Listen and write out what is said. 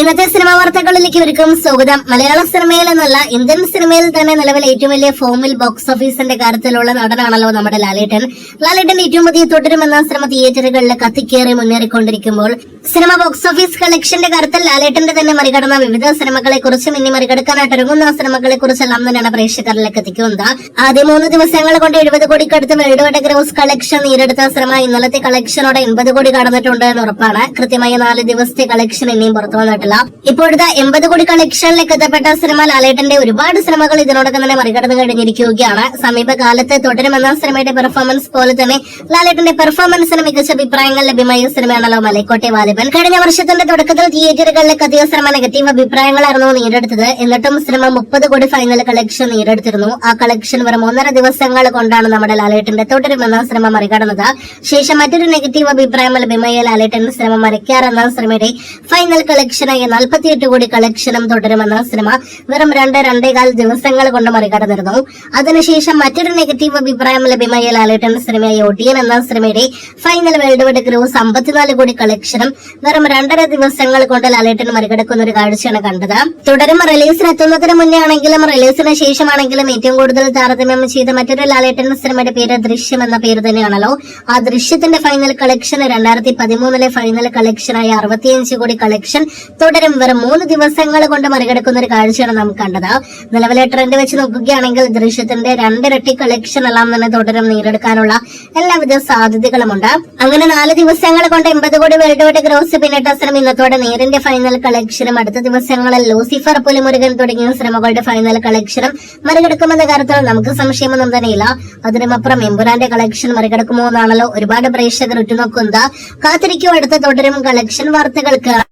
ഇന്നത്തെ സിനിമാ വാർത്തകളിലേക്ക് ഒരുക്കും സ്വാഗതം. മലയാള സിനിമയിൽ എന്നല്ല ഇന്ത്യൻ സിനിമയിൽ തന്നെ നിലവിൽ ഏറ്റവും വലിയ ഫോമിൽ ബോക്സ് ഓഫീസിന്റെ കാര്യത്തിലുള്ള നടനാണല്ലോ നമ്മുടെ ലാലേട്ടൻ. ലാലേട്ടൻ ഏറ്റവും പുതിയ തുടരുമെന്ന സിനിമ തിയേറ്ററുകളിൽ കത്തിക്കേറി മുന്നേറിക്കൊണ്ടിരിക്കുമ്പോൾ സിനിമ ബോക്സ് ഓഫീസ് കളക്ഷന്റെ കാര്യത്തിൽ ലാലേട്ടന്റെ തന്നെ മറികടന്ന വിവിധ സിനിമകളെ കുറിച്ചും ഇനി മറികടക്കാനായിട്ട് ഒരുങ്ങുന്ന സിനിമകളെ കുറിച്ചെല്ലാം തന്നെയാണ് പ്രേക്ഷകരിലേക്ക് എത്തിക്കുന്നത്. ആദ്യ മൂന്ന് ദിവസങ്ങൾ കൊണ്ട് എഴുപത് കോടിക്കടുത്ത് വേൾഡ് ഗ്രോസ് കളക്ഷൻ നേരിടുത്ത സിനിമ ഇന്നലത്തെ കളക്ഷനോടെ എൺപത് കോടി കടന്നിട്ടുണ്ട് എന്ന് ഉറപ്പാണ്. കൃത്യമായി നാല് ദിവസത്തെ കളക്ഷൻ ഇനിയും പുറത്തു വന്നിട്ടില്ല ഇപ്പോഴത്തെ എൺപത് കോടി കളക്ഷനിലേക്ക് എത്തപ്പെട്ട സിനിമ ലാലേട്ടന്റെ ഒരുപാട് സിനിമകൾ ഇതിനോടൊപ്പം തന്നെ മറികടന്നു കഴിഞ്ഞിരിക്കുകയാണ്. സമീപകാലത്ത് തുടരുമെന്ന സിനിമയുടെ പെർഫോമൻസ് പോലെ തന്നെ ലാലേട്ടന്റെ പെർഫോമൻസിന് മികച്ച അഭിപ്രായങ്ങൾ ലഭ്യമായ സിനിമയാണല്ലോ മലക്കോട്ടെ വാലിബൻ. കഴിഞ്ഞ വർഷത്തിന്റെ തുടക്കത്തിൽ തിയേറ്ററുകളിലേക്ക് അധിക സിനിമ നെഗറ്റീവ് അഭിപ്രായങ്ങളായിരുന്നു നേരിടുന്നത്. എന്നിട്ടും സിനിമ മുപ്പത് കോടി ഫൈനൽ കളക്ഷൻ നേരിടുത്തിരുന്നു. ആ കളക്ഷൻ വെറും ഒന്നര ദിവസങ്ങൾ കൊണ്ടാണ് നമ്മുടെ ലാലേട്ടന്റെ തുടരുമെന്ന സിനിമ മറികടന്നത്. ശേഷം മറ്റൊരു നെഗറ്റീവ് അഭിപ്രായം ലഭ്യമായ ലാലേട്ടൻ സിനിമ മരക്കാർ എന്ന സിനിമയുടെ ഫൈനൽ കളക്ഷനായ നാൽപ്പത്തിയെട്ട് കോടി കളക്ഷനും തുടരുമെന്ന സിനിമ വെറും രണ്ട് രണ്ടേകാൽ ദിവസങ്ങൾ കൊണ്ട് മറികടന്നിരുന്നു. അതിനുശേഷം മറ്റൊരു നെഗറ്റീവ് അഭിപ്രായം ലഭ്യമായ ലാലേട്ടൻ സിനിമയായ ഒടിയൻ എന്ന സിനിമയുടെ ഫൈനൽ വേൾഡ് വൈഡ് ക്രൂസ് അമ്പത്തിനാല് കോടി കളക്ഷനും വെറും രണ്ടര ദിവസങ്ങൾ കൊണ്ട് ലാലേട്ടൻ മറികടക്കുന്ന ഒരു കാഴ്ചയാണ് കണ്ടത്. തുടരും റിലീസിന് എത്തുന്നതിന് മുന്നേ ആണെങ്കിലും റിലീസിന് ശേഷമാണെങ്കിലും ഏറ്റവും കൂടുതൽ താരതമ്യം ചെയ്ത മറ്റൊരു ലാലേട്ടൻ സിനിമയുടെ പേര് ദൃശ്യം എന്ന പേര് തന്നെയാണല്ലോ. ആ ദൃശ്യത്തിന്റെ ഫൈനൽ കളക്ഷൻ രണ്ടായിരത്തി പതിമൂന്നിലെ ഫൈനൽ കളക്ഷനായ അറുപത്തിയഞ്ച് കോടി കളക്ഷൻ തുടരും. വെറും മൂന്ന് ദിവസങ്ങൾ കൊണ്ട് മറികടക്കുന്ന ഒരു കാഴ്ചയാണ് നമുക്ക് കണ്ടത്. നിലവിലെ ട്രെൻഡ് വെച്ച് നോക്കുകയാണെങ്കിൽ ദൃശ്യത്തിന്റെ രണ്ടിരട്ടി കളക്ഷൻ എല്ലാം തന്നെ തുടരും നേരിടക്കാനുള്ള എല്ലാവിധ സാധ്യതകളുമുണ്ട്. അങ്ങനെ നാല് ദിവസങ്ങൾ കൊണ്ട് എൺപത് കോടി വേൾഡ് വൈഡ് ഗ്രോസ് പിന്നിട്ട സിനിമ ഇന്നത്തോടെ നേരിന്റെ ഫൈനൽ കളക്ഷനും അടുത്ത ദിവസങ്ങളിൽ ലൂസിഫർ പുലിമുരുകൻ തുടങ്ങിയ സിനിമകളുടെ ഫൈനൽ കളക്ഷനും മറികടക്കുമെന്ന കാര്യത്തിൽ നമുക്ക് സംശയമൊന്നും തന്നെയില്ല. അതിനുമപ്പുറം എമ്പുരാന്റെ കളക്ഷൻ മറികടക്കുമോ എന്നാണല്ലോ ഒരുപാട് പ്രേക്ഷകർ ഉറ്റുനോക്കുന്നത്. കാത്തിരിക്കും അടുത്ത തുടരും കളക്ഷൻ വാർത്തകൾക്ക്.